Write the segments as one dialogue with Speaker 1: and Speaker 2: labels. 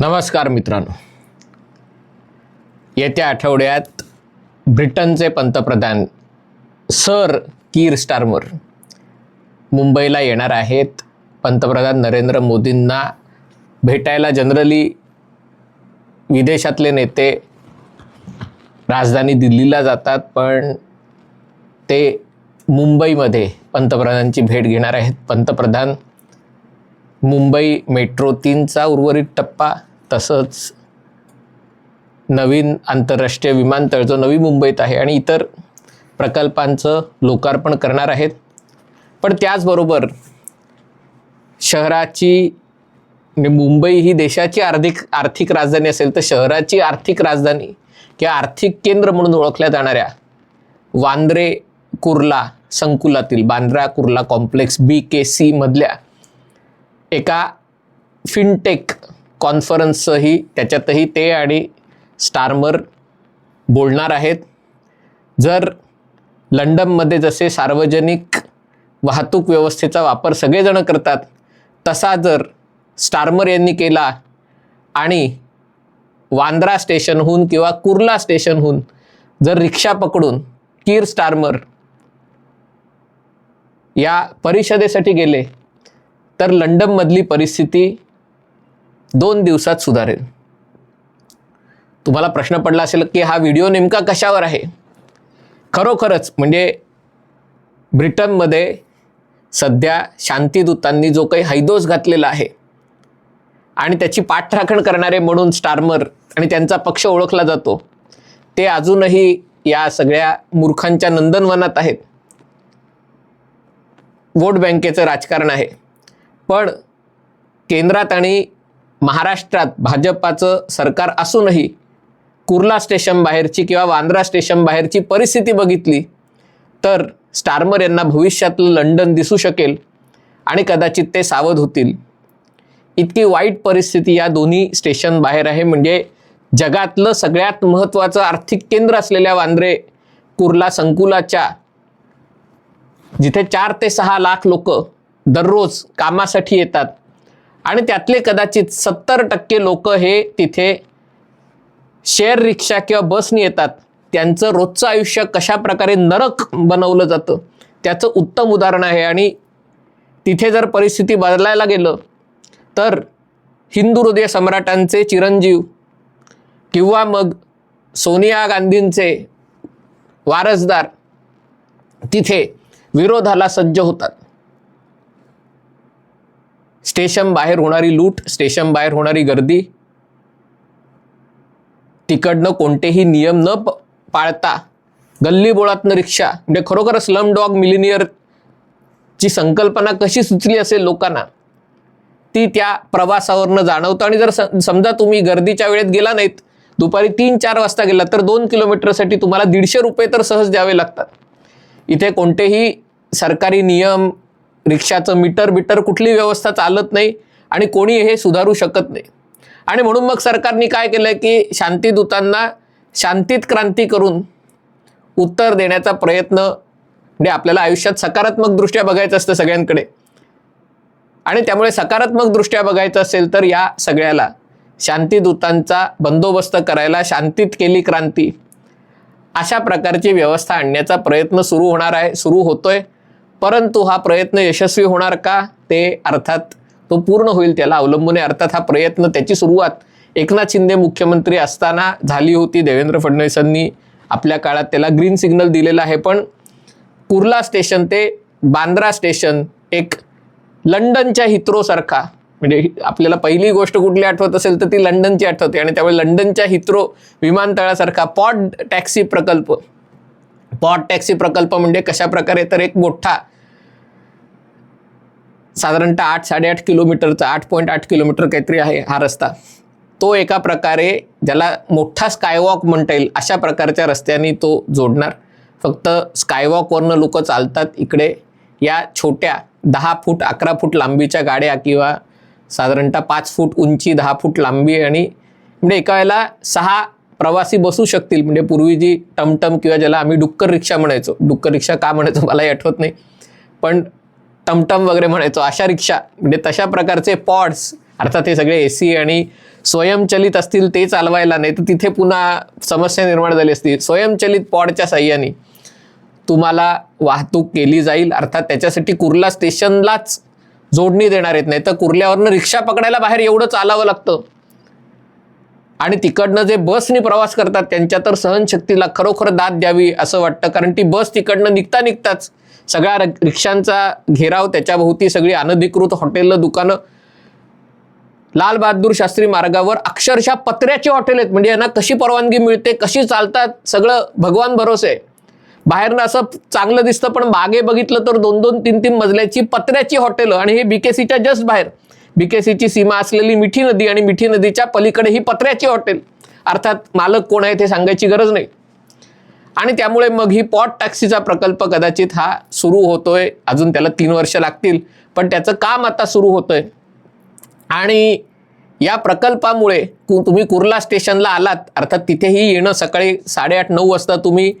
Speaker 1: नमस्कार मित्रांनो. येत्या आठवड्यात ब्रिटनचे पंतप्रधान सर कीर स्टारमर मुंबईला येणार आहेत. पंतप्रधान नरेंद्र मोदींना भेटायला जनरली विदेशातले नेते राजधानी दिल्लीला जातात पण ते मुंबईमध्ये पंतप्रधानांची भेट घेणार आहेत. पंतप्रधान मुंबई मेट्रो तीनचा उर्वरित टप्पा तसंच नवीन आंतरराष्ट्रीय विमानतळ जो नवी मुंबईत आहे आणि इतर प्रकल्पांचं लोकार्पण करणार आहेत. पण त्याचबरोबर शहराची म्हणजे मुंबई ही देशाची आर्थिक आर्थिक राजधानी असेल तर शहराची आर्थिक राजधानी किंवा आर्थिक केंद्र म्हणून ओळखल्या जाणाऱ्या वांद्रे कुर्ला संकुलातील Bandra Kurla complex B K C मधल्या एका फिनटेक कॉन्फरन्सही त्याच्यातही ते आणि स्टार्मर बोलणार आहेत. जर लंडनमध्ये जसे सार्वजनिक वाहतूक व्यवस्थेचा वापर सगळेजण करतात तसा जर स्टार्मर यांनी केला आणि वांद्रा स्टेशनहून किंवा कुर्ला स्टेशनहून जर रिक्षा पकडून कीर स्टार्मर या परिषदेसाठी गेले तर लंडनमधली परिस्थिती दोन दिवसात सुधारेल. तुम्हाला प्रश्न पडला असेल की हा व्हिडिओ नेमका कशावर आहे? खरोखरच म्हणजे ब्रिटनमध्ये सध्या शांतीदूतांनी जो काही हैदोस घातलेला आहे आणि त्याची पाठराखण करणारे म्हणून स्टार्मर आणि त्यांचा पक्ष ओळखला जातो ते अजूनही या सगळ्या मूर्खांच्या नंदनवनात आहेत. वोट बँकेचं राजकारण आहे. पण केंद्रात आणि महाराष्ट्रात भाजपाचं सरकार असूनही कुर्ला स्टेशन बाहेरची किंवा वांद्रा स्टेशन बाहेरची परिस्थिती बघितली तर स्टार्मर यांना भविष्यातलं लंडन दिसू शकेल आणि कदाचित ते सावध होतील. इतकी वाईट परिस्थिती या दोन्ही स्टेशन बाहेर आहे. म्हणजे जगातलं सगळ्यात महत्त्वाचं आर्थिक केंद्र असलेल्या वांद्रे कुर्ला संकुलाच्या जिथे चार ते सहा लाख लोक दररोज कामासाठी येतात आणि त्यातले कदाचित सत्तर टक्के लोक हे तिथे शेअर रिक्षा किंवा बसनी येतात त्यांचं रोजचं आयुष्य कशा प्रकारे नरक बनवलं जातं त्याचं उत्तम उदाहरण आहे. आणि तिथे जर परिस्थिती बदलायला गेलं तर हिंदू हृदय सम्राटांचे चिरंजीव किंवा मग सोनिया गांधींचे वारसदार तिथे विरोधाला सज्ज होतात. स्टेशन बाहेर होणारी लूट स्टेशन बाहेर होणारी गर्दी तिकडनं कोणतेही नियम न पाळता गल्ली बोळातनं रिक्षा म्हणजे खरोखर स्लम डॉग मिलिनियर ची संकल्पना कशी सुचली असेल लोकांना ती त्या प्रवासावरनं जाणवतं. आणि जर समजा तुम्ही गर्दीच्या वेळेत गेला नाहीत दुपारी तीन चार वाजता गेला तर दोन किलोमीटरसाठी तुम्हाला दीडशे रुपये तर सहज द्यावे लागतात. इथे कोणतेही सरकारी नियम रिक्षाचं मीटर बिटर कुठली व्यवस्था चालत नाही आणि कोणी हे सुधारू शकत नाही. आणि म्हणून मग सरकारने काय केलं की शांतीदूतांना शांतीत क्रांती करून उत्तर देण्याचा प्रयत्न म्हणजे आपल्याला आयुष्यात सकारात्मक दृष्ट्या बघायचं असतं सगळ्यांकडे. आणि त्यामुळे सकारात्मक दृष्ट्या बघायचं असेल तर या सगळ्याला शांतीदूतांचा बंदोबस्त करायला शांतीत केली क्रांती. अशा प्रकारची व्यवस्था आणण्याचा प्रयत्न सुरू होणार आहे सुरू होतोय. परंतु हा प्रयत्न यशस्वी होणार का? ते अर्थात तो पूर्ण होईल त्याला अवलंबून आहे. अर्थात हा प्रयत्न त्याची सुरुवात एकनाथ शिंदे मुख्यमंत्री असताना झाली होती. देवेंद्र फडणवीसांनी आपल्या काळात त्याला ग्रीन सिग्नल दिलेला आहे. पण कुर्ला स्टेशन ते बांद्रा स्टेशन एक लंडनच्या हिथ्रोसारखा म्हणजे आपल्याला पहिली गोष्ट कुठली आठवत असेल तर ती लंडनची आठवते. आणि त्यामुळे लंडनच्या हित्रो विमानतळासारखा पॉट टॅक्सी प्रकल्प. पॉट टॅक्सी प्रकल्प म्हणजे कशा प्रकारे तर एक मोठा साधारणतः आठ साडेआठ किलोमीटरचा आठ पॉईंट आठ किलोमीटर काहीतरी आहे हा रस्ता. तो एका प्रकारे ज्याला मोठा स्कायवॉक म्हणता येईल अशा प्रकारच्या रस्त्याने तो जोडणार. फक्त स्कायवॉकवरनं लोक चालतात इकडे. या छोट्या दहा फूट अकरा फूट लांबीच्या गाड्या किंवा साधारणतः पाच फूट उंची दहा फूट लांबी आणि म्हणजे एका वेळेला सहा प्रवासी बसू शकतील. म्हणजे पूर्वी जी टमटम किंवा ज्याला आम्ही डुक्कर रिक्षा म्हणायचो. डुक्कर रिक्षा का म्हणायचो मलाही आठवत नाही. पण टमटम वगैरे म्हणायचो अशा रिक्षा. म्हणजे तशा प्रकारचे पॉड्स अर्थात हे सगळे ए सी आणि स्वयंचलित असतील ते चालवायला नाही तर तिथे पुन्हा समस्या निर्माण झाली असती. स्वयंचलित पॉडच्या साह्याने तुम्हाला वाहतूक केली जाईल. अर्थात त्याच्यासाठी कुर्ला स्टेशनलाच जोडणी देणार आहेत नाही. तर कुर्ल्यावरनं रिक्षा पकडायला बाहेर एवढं चालावं लागतं. आणि तिकडनं जे बसनी प्रवास करतात त्यांच्या तर सहनशक्तीला खरोखर दाद द्यावी असं वाटतं. कारण ती बस तिकडनं निघता निघताच सगळ्या रिक्षांचा घेराव त्याच्याभोवती सगळी अनधिकृत हॉटेलं दुकानं लाल बहादूर शास्त्री मार्गावर अक्षरशः पत्र्याची हॉटेल आहेत. म्हणजे यांना कशी परवानगी मिळते कशी चालतात सगळं भगवान भरोसे आहे. बाहेरनं असं चांगलं दिसतं पण मागे बघितलं तर दोन दोन तीन तीन मजल्याची पत्र्याची हॉटेलं आणि हे बीकेसीच्या जस्ट बाहेर. बीकेसीची सीमा असलेली मिठी नदी आणि मिठी नदीच्या पलीकडे ही पत्र्याची हॉटेल अर्थात मालक कोण आहे ते सांगायची गरज नाही. आणि त्यामुळे मग ही पॉट टॅक्सीचा प्रकल्प कदाचित हा सुरू होतोय. अजून त्याला तीन वर्ष लागतील पण त्याचं काम आता सुरू होतंय. आणि या प्रकल्पामुळे कु तुम्ही कुर्ला स्टेशनला आलात अर्थात तिथेही येणं सकाळी साडेआठ नऊ वाजता तुम्ही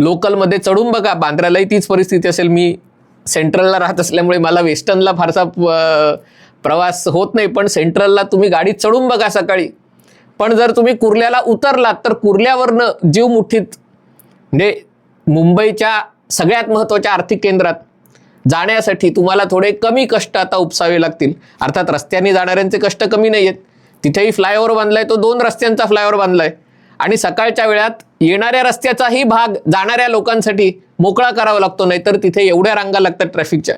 Speaker 1: लोकलमध्ये चढून बघा बांद्र्यालाही तीच परिस्थिती असेल. मी सेंट्रलला राहत असल्यामुळे मला वेस्टर्नला फारसा प- प्रवास होत नाही पण सेंट्रलला तुम्ही गाडीत चढून बघा सकाळी. पण जर तुम्ही कुर्ल्याला उतरलात तर कुर्ल्यावरनं जीव मुठीत म्हणजे मुंबईच्या सगळ्यात महत्त्वाच्या आर्थिक केंद्रात जाण्यासाठी तुम्हाला थोडे कमी कष्ट आता उपसावे लागतील. अर्थात रस्त्याने जाणाऱ्यांचे कष्ट कमी नाही आहेत तिथेही फ्लायओव्हर बांधलाय तो दोन रस्त्यांचा फ्लायओव्हर बांधलाय. आणि सकाळच्या वेळात येणाऱ्या रस्त्याचाही भाग जाणाऱ्या लोकांसाठी मोकळा करावा लागतो नाहीतर तिथे एवढ्या रांगा लागतात ट्रॅफिकच्या.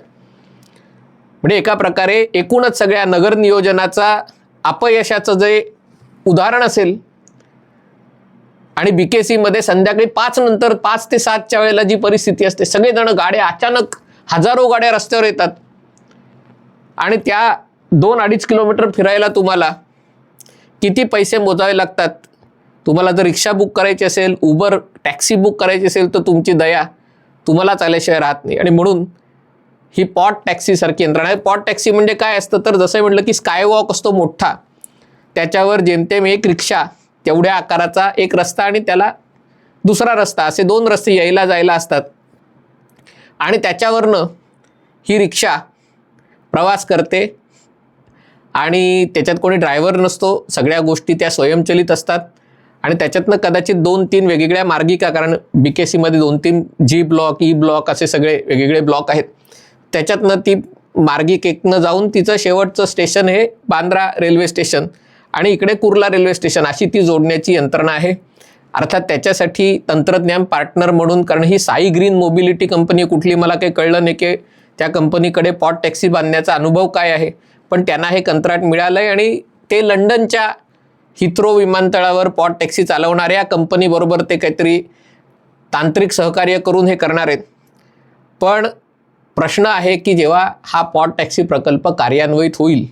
Speaker 1: म्हणजे एका प्रकारे एकूणच सगळ्या नगर नियोजनाचा अपयशाचं जे उदाहरण असेल आणि बीकेसी मध्ये संध्याकाळी पाच नंतर पाच ते सातच्या वेळेला जी परिस्थिती असते सगळेजण गाड्या अचानक हजारो गाड्या रस्त्यावर येतात. आणि त्या दोन अडीच किलोमीटर फिरायला तुम्हाला किती पैसे मोजावे लागतात? तुम्हाला जर रिक्षा बुक करायची असेल उबर टॅक्सी बुक करायची असेल तर तुमची दया तुम्हाला चालल्याशिवाय राहत नाही. आणि म्हणून ही पॉट टॅक्सीसारखी यंत्रणा आहे. पॉट टॅक्सी म्हणजे काय असतं? तर जसं म्हटलं की स्कायवॉक असतो मोठा. त्याच्यावर जेमतेम एक रिक्षा तेवढ्या आकाराचा एक रस्ता आणि त्याला दुसरा रस्ता असे दोन रस्ते यायला जायला असतात. आणि त्याच्यावरनं ही रिक्षा प्रवास करते. आणि त्याच्यात कोणी ड्रायव्हर नसतो. सगळ्या गोष्टी त्या स्वयंचलित असतात. आणि त्याच्यातनं कदाचित दोन तीन वेगवेगळ्या मार्गिका कारण बी के सीमध्ये दोन तीन जी ब्लॉक ई ब्लॉक असे सगळे वेगवेगळे ब्लॉक आहेत. त्याच्यातनं ती मार्गिकेतनं जाऊन तिचं शेवटचं स्टेशन हे बांद्रा रेल्वे स्टेशन आणि इकडे कुर्ला रेल्वे स्टेशन अशी ती जोडण्याची यंत्रणा आहे. अर्थात त्याच्यासाठी तंत्रज्ञान पार्टनर म्हणून कारण ही साई ग्रीन मोबिलिटी कंपनी कुठली मला काही कळलं नाही की त्या कंपनीकडे पॉट टॅक्सी बांधण्याचा अनुभव काय आहे. पण त्यांना हे कंत्राट मिळालं आहे आणि ते लंडनच्या हिथ्रो विमानतळावर पॉट टॅक्सी चालवणाऱ्या कंपनीबरोबर ते काहीतरी तांत्रिक सहकार्य करून हे करणार आहेत. पण प्रश्न आहे की जेव्हा हा पॉट टॅक्सी प्रकल्प कार्यान्वित होईल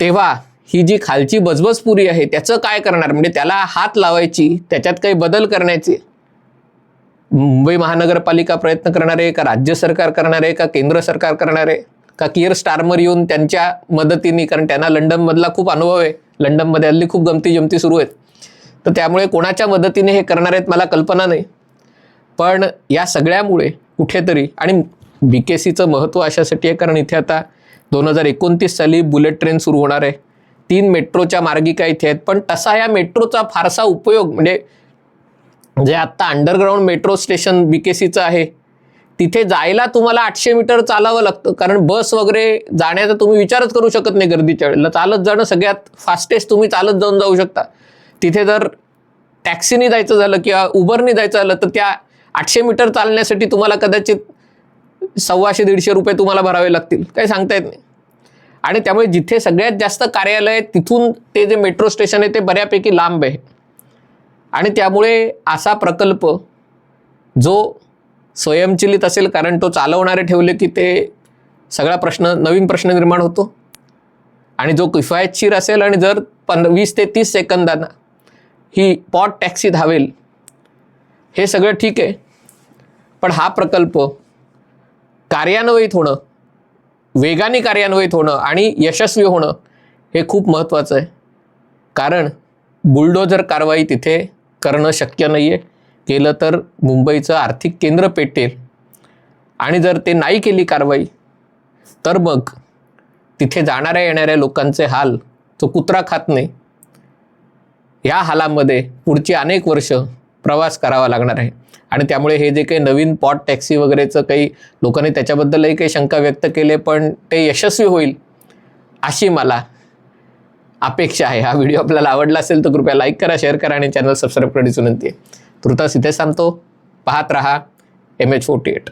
Speaker 1: तेव्हा ही जी खालची बजबजपुरी आहे त्याचं काय करणार? म्हणजे त्याला हात लावायची त्याच्यात काही बदल करण्याची मुंबई महानगरपालिका प्रयत्न करणार आहे का राज्य सरकार करणार आहे का केंद्र सरकार करणार आहे का किअर स्टारमर येऊन त्यांच्या मदतीने कारण त्यांना लंडनमधला खूप अनुभव आहे. लंडनमध्ये हल्ली खूप गमती जमती सुरू आहेत. तर त्यामुळे कोणाच्या मदतीने हे करणार आहेत मला कल्पना नाही. पण या सगळ्यामुळे कुठेतरी आणि बी के सीचं महत्त्व अशासाठी आहे कारण इथे आता दोन हजार एकोणतीस साली बुलेट ट्रेन सुरू होणार आहे. तीन मेट्रोच्या मार्गिका इथे आहेत पण तसा या मेट्रोचा फारसा उपयोग म्हणजे जे आत्ता underground metro station B K सीचं आहे तिथे जायला तुम्हाला आठशे मीटर चालावं लागतं. कारण बस वगैरे जाण्याचा तुम्ही विचारच करू शकत नाही गर्दीच्या वेळेला. चालत जाणं सगळ्यात फास्टेस्ट तुम्ही चालत जाऊन जाऊ शकता. तिथे जर टॅक्सीने जायचं झालं किंवा उबरने जायचं झालं तर त्या आठशे मीटर चालण्यासाठी तुम्हाला कदाचित सव्वाशे दीडशे रुपये तुम्हाला भरावे लागतील. काही सांगता येत नाही. आणि त्यामुळे जिथे सगळ्यात जास्त कार्यालय आहे तिथून ते जे मेट्रो स्टेशन आहे ते बऱ्यापैकी लांब आहे. आणि त्यामुळे असा प्रकल्प जो स्वयंचलित असेल कारण तो चालवणारे ठेवले की ते सगळा प्रश्न नवीन प्रश्न निर्माण होतो. आणि जो किफायतशीर असेल आणि जर पंध वीस ते तीस सेकंदांना ही पॉट टॅक्सी धावेल हे सगळं ठीक आहे. पण हा प्रकल्प कार्यान्वयित होणं वेगाने कार्यान्वित होणं आणि यशस्वी होणं हे खूप महत्त्वाचं आहे. कारण बुलडोजर कारवाई तिथे करणं शक्य नाही आहे केलं तर मुंबईचं आर्थिक केंद्र पेटेल. आणि जर ते नाही केली कारवाई तर मग तिथे जाणाऱ्या येणाऱ्या लोकांचे हाल तो कुत्रा खात नाही. या हालामध्ये पुढची अनेक वर्ष प्रवास करावा लागणार आहे. आणि त्यामुळे हे जे काही नवीन पॉट टॅक्सी वगैरेचं काही लोकांनी त्याच्याबद्दलही काही शंका व्यक्त केले पण ते यशस्वी होईल अशी मला अपेक्षा आहे. हा व्हिडिओ आपल्याला आवडला असेल तर कृपया लाईक करा शेअर करा आणि चॅनल सबस्क्राईब करण्याची विनंती आहे. तुर्तास इथे सांगतो पाहत रहा एम एच फोर्टी एट